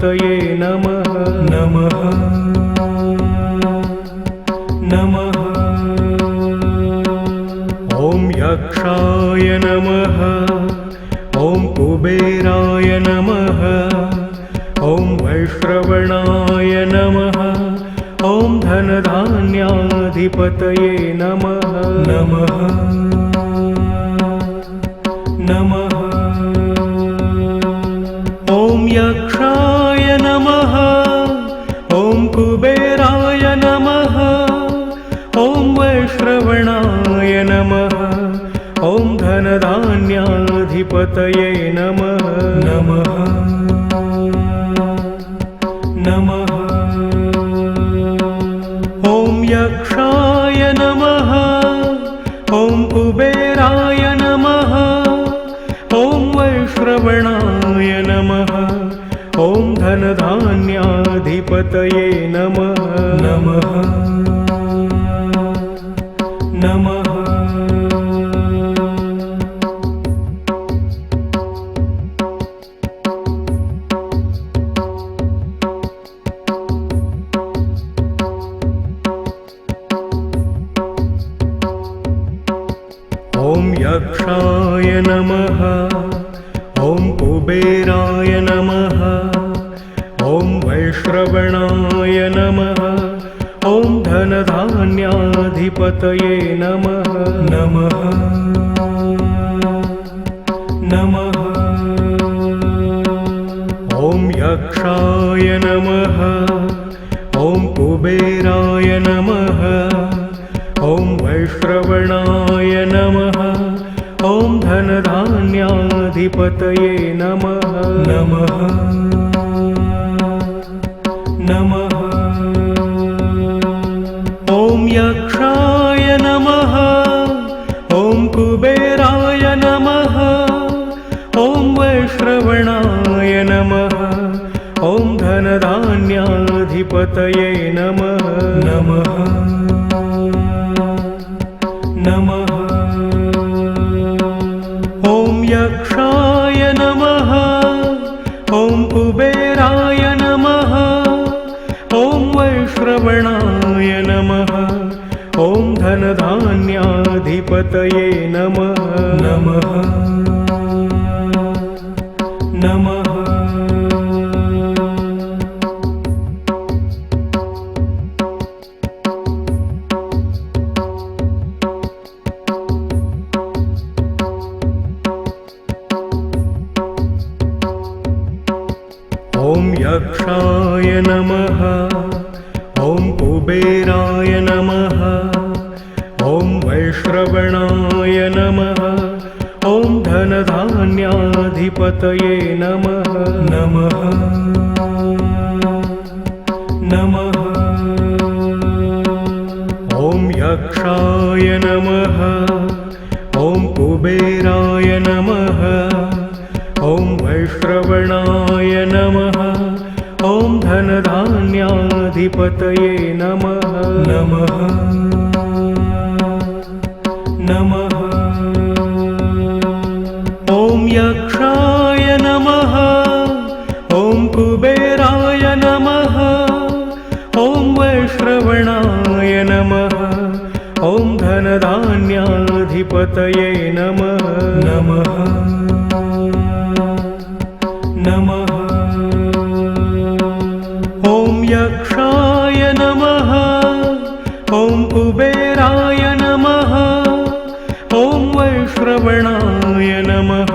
धनधान्याधिपतये नमः। नमः। नमः। ॐ यक्षाय नमः। ॐ कुबेराय नमः। ॐ वैश्रवणाय नमः। ॐ धनधान्याधिपतये नमः। नमः वैश्रवणाय नमः ॐ धनधान्याधिपतये नमः नमः नमः ॐ यक्षाय नमः ॐ कुबेराय नमः ॐ वैश्रवणाय नमः ॐ धनधान्याधिपतये नमः नमः नमः धनधान्याधिपतये नमः। नमः। नमः। ॐ यक्षाय नमः। ॐ कुबेराय नमः। ॐ वैश्रवणाय नमः। ॐ धनधान्याधिपतये नमः। नमः। नमः धनधान्याधिपतये नमः यक्षाय नमः। ॐ कुबेराय नमः। ॐ वैश्रवणाय नमः। ॐ धनधान्याधिपतये नमः। नमः। नमः। ॐ यक्षाय नमः। ॐ कुबेराय नमः। ॐ वैश्रवणाय धनधान्याधिपतये नमः। नमः। नमः। ॐ यक्षाय नमः। ॐ कुबेराय नमः। ॐ वैश्रवणाय नमः।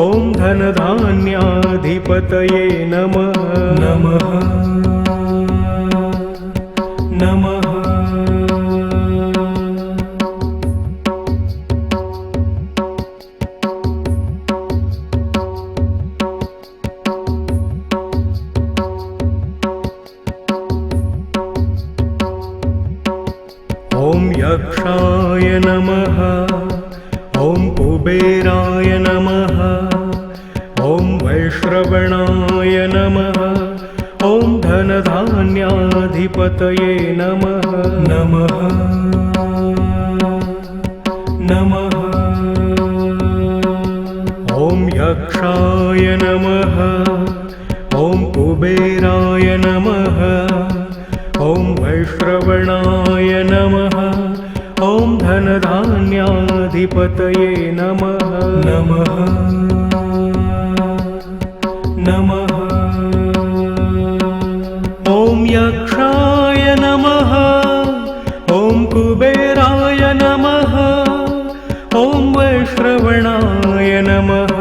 ॐ धनधान्याधिपतये नमः। नमः ॐ धनधान्याधिपतये नमः। नमः। नमः। ॐ यक्षाय नमः। ॐ कुबेराय नमः। ॐ वैश्रवणाय नमः।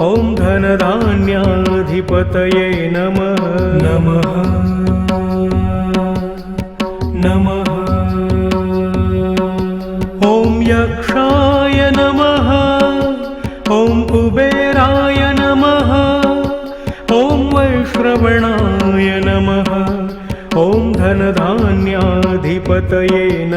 ॐ धनधान्याधिपतये नमः। नमः। नमः धनधान्याधिपतये नमः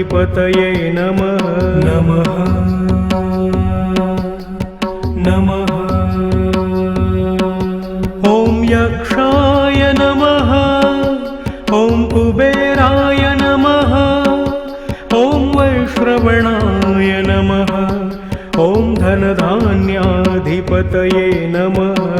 धनधान्याधिपतये नमः। नमः। नमः। ॐ यक्षाय नमः। ॐ कुबेराय नमः। ॐ वैश्रवणाय नमः। ॐ धनधान्याधिपतये नमः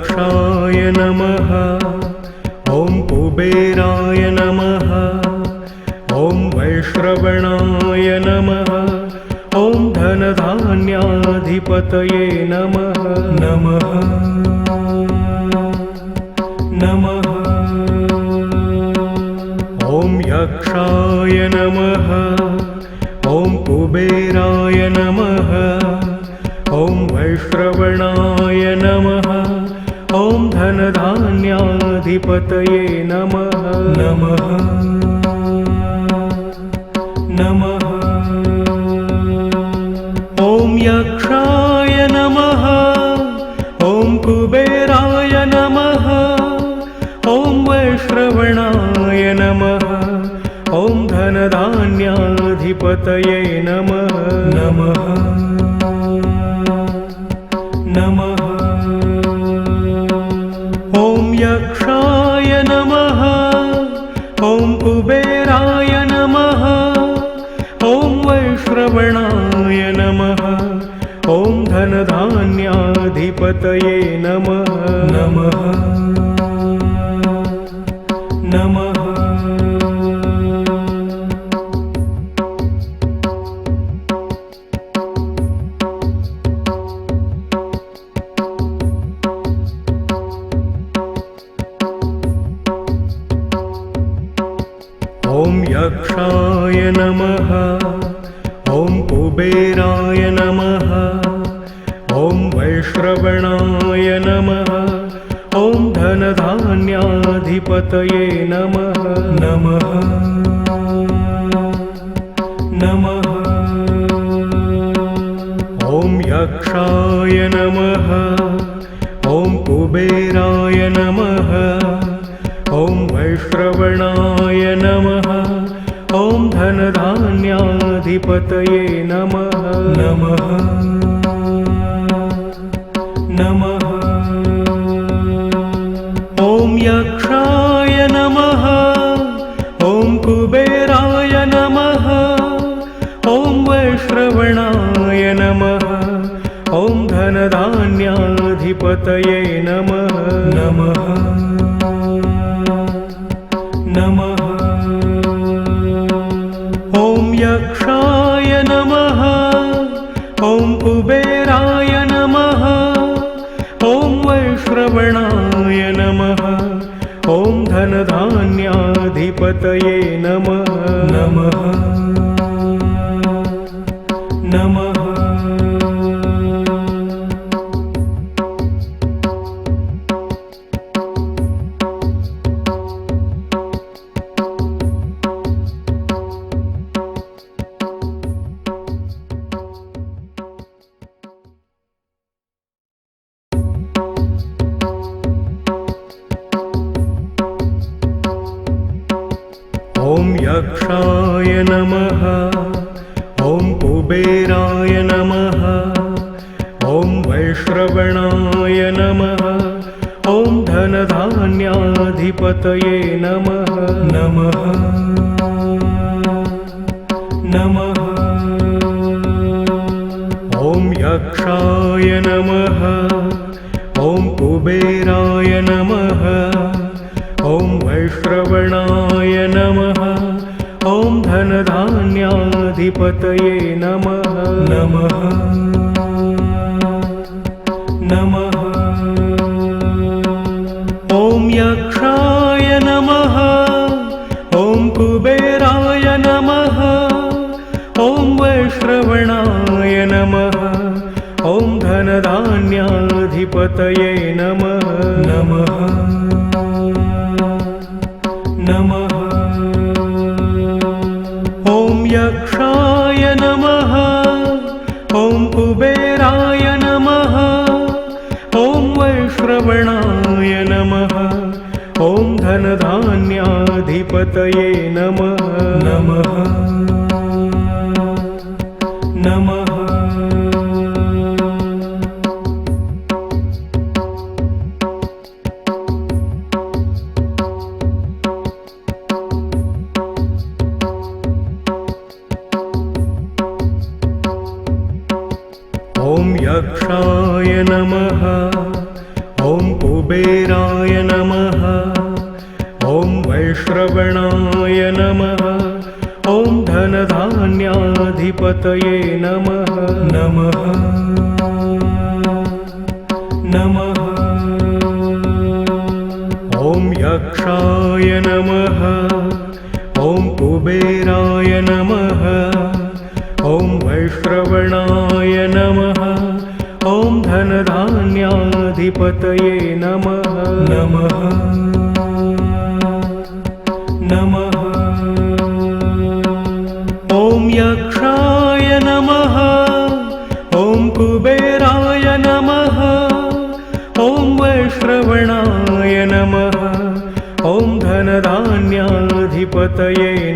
ॐ यक्षाय नमः। ॐ कुबेराय नमः। ॐ वैश्रवणाय नमः। ॐ धनधान्याधिपतये नमः। नमः। नमः। ॐ यक्षाय नमः। ॐ कुबेराय नमः। ॐ वैश्रवणाय नमः ॐ धनधान्याधिपतये नमः। नमः। नमः। ॐ यक्षाय नमः। ॐ कुबेराय नमः। ॐ वैश्रवणाय नमः। ॐ धनधान्याधिपतये नमः। नमः। नमः धनधान्याधिपतये नमः। नमः। नमः। ॐ यक्षाय नमः। ॐ कुबेराय नमः। ॐ वैश्रवणाय नमः। ॐ धन धनधान्याधिपतये नमः। नमः। नमः। ॐ यक्षाय धनधान्याधिपतये नमः। नमः। नमः। ॐ यक्षाय नमः। ॐ कुबेराय नमः। ॐ वैश्रवणाय नमः। ॐ धनधान्याधिपतये नमः धनधान्याधिपतये नमः। नमः। नमः कुबेराय नमः। ॐ वैश्रवणाय नमः। ॐ धनधान्याधिपतये नमः धनधान्याधिपतये नमः। नमः। नमः। ॐ यक्षाय नमः। ॐ कुबेराय नमः ॐ वैश्रवणाय नमः। ॐ धनधान्याधिपतये नमः। नमः। नमः। ॐ यक्षाय नमः। ॐ कुबेराय नमः। ॐ वैश्रवणाय नमः। ॐ धनधान्याधिपतये नमः। नमः धनधान्याधिपतये